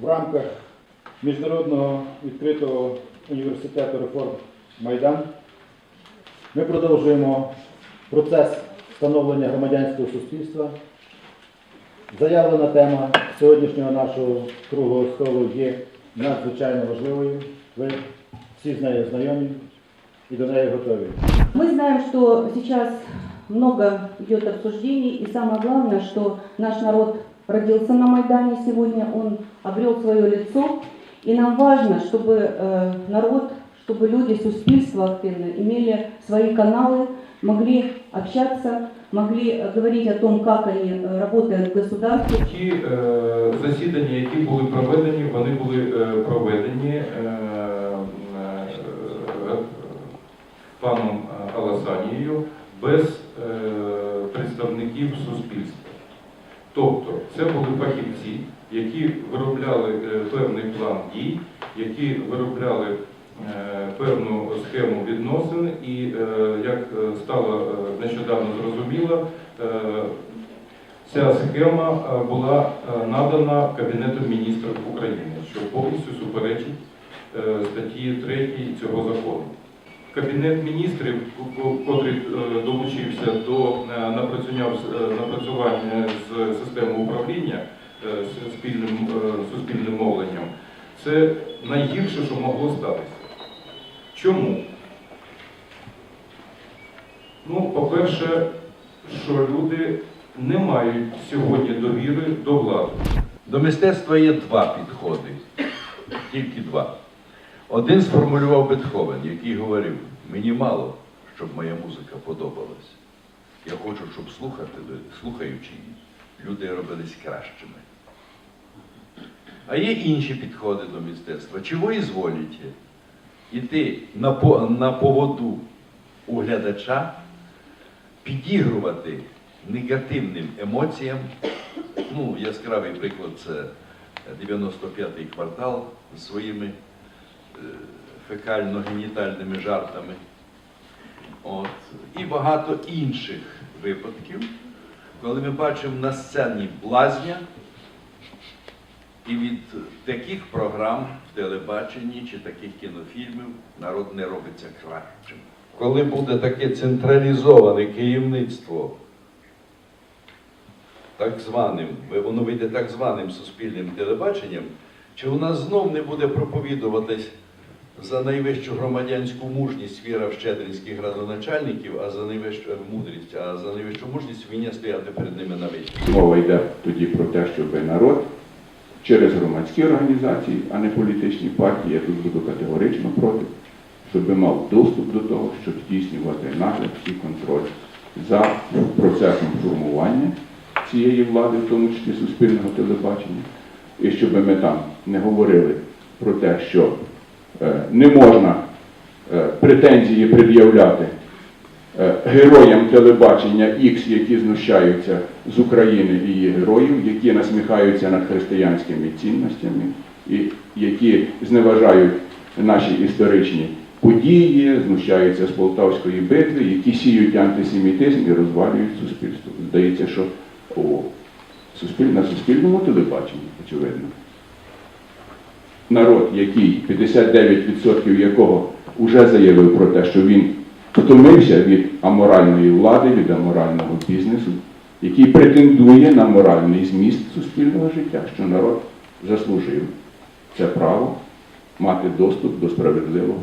в рамках Міжнародного відкритого університету реформ Майдан ми продовжуємо процес становлення громадянського суспільства. Заявлена тема сьогоднішнього нашого круглого столу є надзвичайно важливою. Ви всі з нею знайомі і до неї готові. Мы знаем, что сейчас много идет обсуждений, и самое главное, что наш народ родился на Майдане сегодня, он обрел свое лицо, и нам важно, чтобы э, народ, чтобы люди, суспільство активно имели свои каналы, могли общаться, могли э, говорить о том, как они э, работают в государстве, Ті е, засідання, які були проведені, вони були е, проведені е, е, паном Аласанією без е, представників суспільства. Тобто це були фахівці, які виробляли е, певний план дій, які виробляли е, певну схему відносин, і е, як стало нещодавно зрозуміло, Ця схема була надана Кабінетом міністрів України, що повністю суперечить статті 3 цього закону. Кабінет міністрів, ко- котрий е, долучився до е, напрацювання е, з системи управління спільним суспільним мовленням, це найгірше, що могло статися. Чому? Ну, по-перше, що люди не мають сьогодні довіри до влади. До мистецтва є два підходи, тільки два. Один сформулював Бетховен, який говорив: мені мало, щоб моя музика подобалась. Я хочу, щоб слухати, слухаючи її, люди робились кращими. А є інші підходи до мистецтва. Чи ви зволіте іти на, на поводу у глядача, підігрувати негативним емоціям. Ну, яскравий приклад це 95-й квартал з своїми фекально-генітальними жартами. От. І багато інших випадків, коли ми бачимо на сцені блазня, і від таких програм в телебаченні чи таких кінофільмів народ не робиться кращим. Коли буде таке централізоване керівництво так званим, воно вийде так званим суспільним телебаченням, чи у нас знов не буде проповідуватись за найвищу громадянську мужність віра в щедринських градоначальників, а за найвищу е, мудрість, а за найвищу мужність війня стояти перед ними на вищі. Мова йде тоді про те, щоб народ через громадські організації, а не політичні партії, я тут буду категорично проти, щоб мав доступ до того, щоб здійснювати нагляд і контроль за процесом формування цієї влади, в тому числі суспільного телебачення, і щоб ми там не говорили про те, що не можна е, претензії пред'являти е, героям телебачення X, які знущаються з України і її героїв, які насміхаються над християнськими цінностями, і які зневажають наші історичні події, знущаються з Полтавської битви, які сіють антисемітизм і розвалюють суспільство. Здається, що о, суспіль... на суспільному телебаченні, очевидно, народ, який 59% якого вже заявив про те, що він втомився від аморальної влади, від аморального бізнесу, який претендує на моральний зміст суспільного життя, що народ заслужив це право мати доступ до справедливого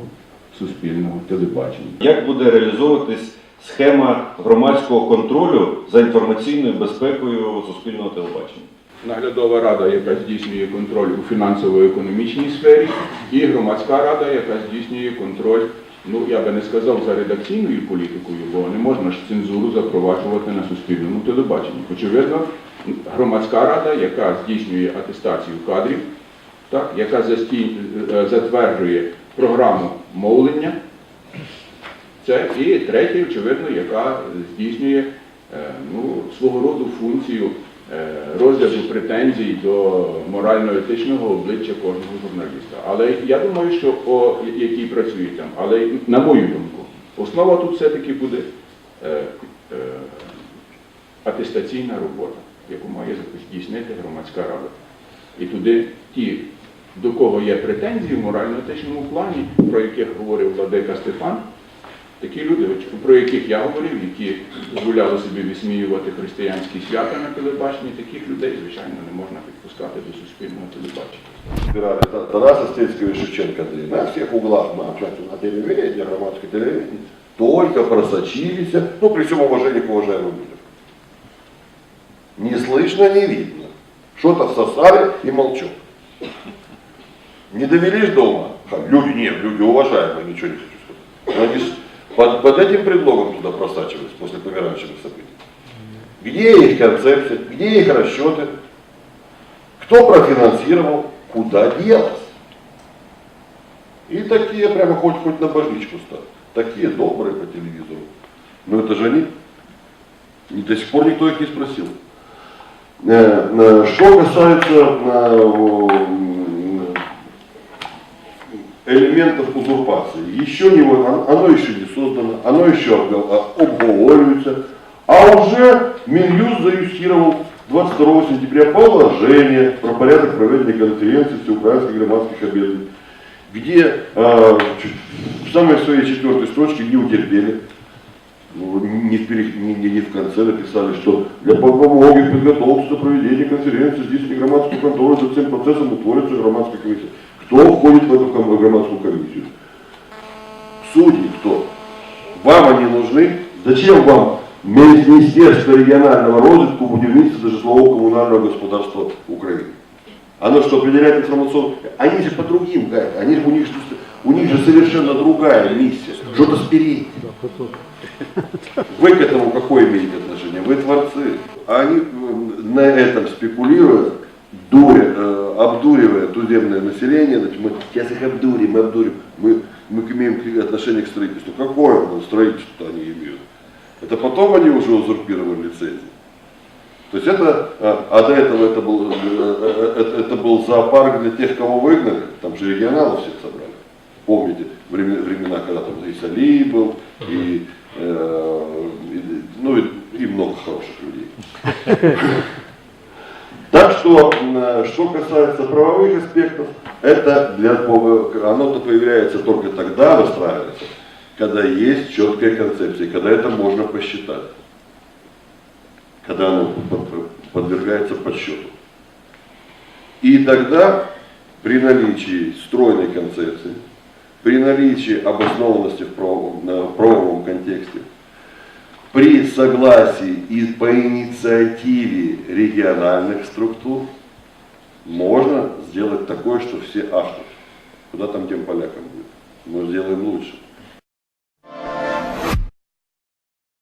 суспільного телебачення. Як буде реалізовуватись схема громадського контролю за інформаційною безпекою суспільного телебачення? Наглядова рада, яка здійснює контроль у фінансово-економічній сфері, і громадська рада, яка здійснює контроль, ну я би не сказав за редакційною політикою, бо не можна ж цензуру запроваджувати на суспільному телебаченні. Очевидно, громадська рада, яка здійснює атестацію кадрів, так, яка е, затверджує програму мовлення, це і третє, очевидно, яка здійснює е, ну, свого роду функцію розгляду претензій до морально-етичного обличчя кожного журналіста. Але я думаю, що по якій працює там. Але на мою думку, основа тут все-таки буде е, е, атестаційна робота, яку має здійснити громадська рада. І туди ті, до кого є претензії в морально-етичному плані, про яких говорив Владика Стефан, такі люди, от про яких я говорив, які дозволяли собі висміювати християнські свята на телебаченні, таких людей, звичайно, не можна підпускати до суспільного телебачення. Збирали Та- Тараса Стецького и Шевченко Андрей. На всех углах мы общаемся на телевидении, громадское телевидение. Только просочились, ну, при всем уважении к уважаемым людям. Не слышно, не видно. Что-то всосали и молчу. Не довели ж до ума? Ха, Люди, нет, люди уважаемые, ничего не хочу сказать. Под, под этим предлогом туда просачивались после помирающих событий. Где их концепция, где их расчеты? Кто профинансировал, куда делось? И такие прямо хоть, хоть на божничку ставят. Такие добрые по телевизору. Но это же они. И до сих пор никто их не спросил. Э, э, Что касается э, элементов узурпации, еще не, оно- еще не создано, оно еще а, обговаривается, а уже Минюст заюстировал 22 сентября положение про порядок проведения конференции всеукраинских громадских объединений, где э, в самой своей четвертой строчке не утерпели, ну, не, в перех- не- не- не в конце написали, что для помоги подготовки проведения конференции здесь не громадскую контору за всем процессом утворится громадская комиссия. Кто входит в эту громадскую комиссию? Судьи кто? Вам они нужны? Зачем вам Министерство регионального розвитку, будівництва та житлового коммунального господарства Украины? Оно что, определяет информационную... Они же по другим, гайд, они у, них, у них же совершенно другая миссия. Что-то спереть. Вы к этому какое имеете отношение? Вы творцы. А они м, на этом спекулируя, дуря, э, обдуривая туземное население, значит, мы сейчас их обдурим, мы обдурим. Мы, мы имеем отношение к строительству. Какое оно строительство они имеют? Это потом они уже узурпировали лицензии. То есть это, а, а до этого это был, э, э, это, это был зоопарк для тех, кого выгнали, там же регионалов всех собрали. Помните времена, времена когда там и Сали был, и, э, и- ну, и, и много хороших людей. Так что, м, что касается правовых аспектов, это для, оно появляется только тогда, выстраивается, когда есть четкая концепция, когда это можно посчитать когда оно под- подвергается подсчету. И тогда при наличии стройной концепции, при наличии обоснованности в правовом, в правовом контексте, при согласии и по инициативе региональных структур можно сделать такое, что все ахнут. Куда там тем полякам будет? Мы сделаем лучше.